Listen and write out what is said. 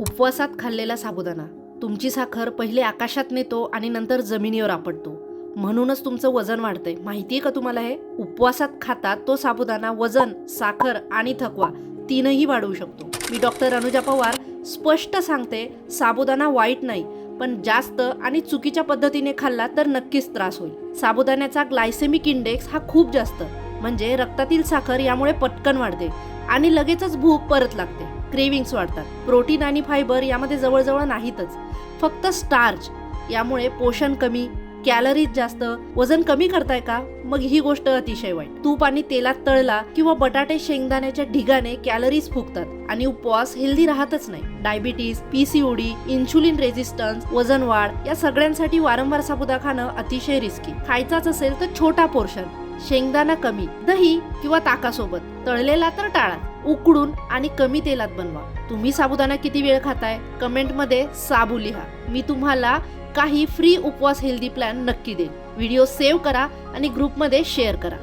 उपवासात खाल्लेला साबुदाणा. तुमची साखर पहिले आकाशात नेतो आणि नंतर जमिनीवर आपटतो. म्हणूनच तुमचं वजन वाढतंय. माहितीये का तुम्हाला हे? उपवासात खातात तो साबुदाणा वजन साखर आणि थकवा तीनही वाढवू शकतो. मी डॉक्टर अनुजा पवार स्पष्ट सांगते साबुदाणा वाईट नाही पण जास्त आणि चुकीच्या पद्धतीने खाल्ला तर नक्कीच त्रास होईल. साबुदाण्याचा ग्लायसेमिक इंडेक्स हा खूप जास्त म्हणजे रक्तातील साखर यामुळे पटकन वाढते आणि लगेचच भूक परत लागते. क्रेविंग्स वाढतात. प्रोटीन आणि फायबर यामध्ये जवळजवळ नाहीतच. फक्त स्टार्च यामुळे पोषण कमी कॅलरीज जास्त वजन कमी करताय का? मग ही गोष्ट अतिशय वाईट. तूप आणि तेलात तळला किंवा बटाटे शेंगदाण्याच्या ढिगाने कॅलरीज फुगतात आणि उपवास हेल्दी राहतच नाही. डायबिटीज पीसीओडी इन्सुलिन रेझिस्टन्स वजन वाढ या सगळ्यांसाठी वारंवार साबुदा खाणं अतिशय रिस्की खायचाच असेल तर छोटा पोर्शन. शेंगदाणा कमी दही किंवा ताकासोबत तळलेला तर टाळा. उकडून आणि कमी तेलात बनवा. तुम्ही साबुदाणा किती वेळ खाताय? कमेंटमध्ये साबू लिहा. मी तुम्हाला काही फ्री उपवास हेल्दी प्लॅन नक्की देईन. व्हिडिओ सेव्ह करा आणि ग्रुपमध्ये शेअर करा.